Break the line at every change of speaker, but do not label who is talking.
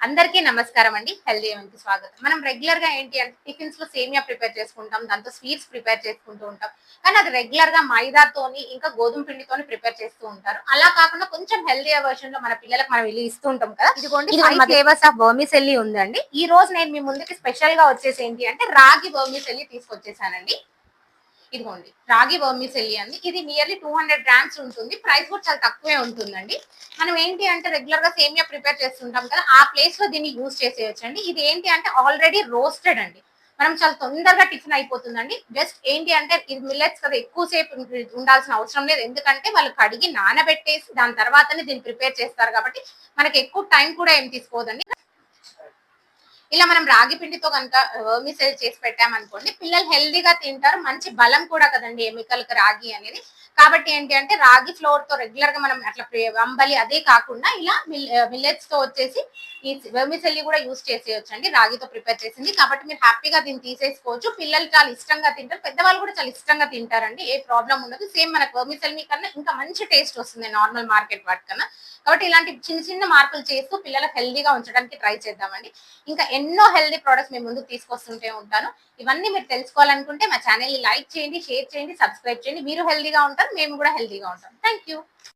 అందరికీ నమస్కారం అండి. హెల్దీ కి స్వాగతం. మనం రెగ్యులర్గా ఏంటి అంటే టిఫిన్స్లో సేమియా ప్రిపేర్ చేసుకుంటాం దాంతో స్వీట్స్ ప్రిపేర్ చేసుకుంటూ ఉంటాం. కానీ అది రెగ్యులర్గా మైదాతోని ఇంకా గోధుమ పిండితోని ప్రిపేర్ చేస్తూ ఉంటారు. అలా కాకుండా కొంచెం హెల్దీ వర్షన్లో మన పిల్లలకు మనం వెళ్ళి ఇస్తూ ఉంటాం కదా. ఇదిగోండి ఫ్లేవర్స్ ఆఫ్ బర్మిసెల్లి ఉందండి. ఈ రోజు నేను మీ ముందుకి స్పెషల్గా వచ్చేసి ఏంటి అంటే రాగి బర్మిసెల్లి తీసుకొచ్చేసానండి. ఇదిగోండి రాగి వర్మిసెల్లి అండి ఇది నియర్లీ టూ హండ్రెడ్ గ్రామ్స్ ఉంటుంది. ప్రైస్ కూడా చాలా తక్కువే ఉంటుందండి. మనం ఏంటి అంటే రెగ్యులర్గా సేమియా ప్రిపేర్ చేస్తుంటాం కదా ఆ ప్లేస్లో దీన్ని యూజ్ చేసేయచ్చు అండి ఇది ఏంటి అంటే ఆల్రెడీ రోస్టెడ్ అండి. మనం చాలా తొందరగా టిఫిన్ అయిపోతుందండి. జస్ట్ ఏంటి అంటే ఇది మిల్లెట్స్ కదా ఎక్కువసేపు ఉండాల్సిన అవసరం లేదు. ఎందుకంటే వాళ్ళు కడిగి నానబెట్టేసి దాని తర్వాతనే దీన్ని ప్రిపేర్ చేస్తారు కాబట్టి మనకి ఎక్కువ టైం కూడా ఏం తీసుకోదండి. ఇలా మనం రాగి పిండితో కనుక వర్మిసెల్ చేసి పెట్టామనుకోండి పిల్లలు హెల్దీగా తింటారు మంచి బలం కూడా కదండి ఎమికల్కి రాగి అనేది. కాబట్టి ఏంటి అంటే రాగి ఫ్లోర్తో రెగ్యులర్గా మనం అట్లా అంబలి వంబలి అదే కాకుండా ఇలా మిల్లెట్స్తో వచ్చేసి ఈ వెర్మిసెల్లి కూడా యూస్ చేసేయచ్చు అండి రాగితో ప్రిపేర్ చేసింది. కాబట్టి మీరు హ్యాపీగా దీన్ని తీసేసుకోవచ్చు. పిల్లలు చాలా ఇష్టంగా తింటారు పెద్దవాళ్ళు కూడా చాలా ఇష్టంగా తింటారండి ఏ ప్రాబ్లం ఉండదు. సేమ్ మనకు వెర్మిసెల్లి కన్నా ఇంకా మంచి టేస్ట్ వస్తుంది నార్మల్ మార్కెట్ వాటికన్నా కాబట్టి ఇలాంటి చిన్న చిన్న మార్పులు చేస్తూ పిల్లలకు హెల్దీగా ఉంచడానికి ట్రై చేద్దామండి. ఇంకా ఎన్నో హెల్దీ ప్రొడక్ట్స్ మేము ముందుకు తీసుకొస్తుంటే ఉంటాను. ఇవన్నీ మీరు తెలుసుకోవాలనుకుంటే మా ఛానల్ని లైక్ చేయండి షేర్ చేయండి సబ్స్క్రైబ్ చేయండి. మీరు హెల్దీగా ఉంటారు మేము కూడా హెల్దీగా ఉంటాం. Thank you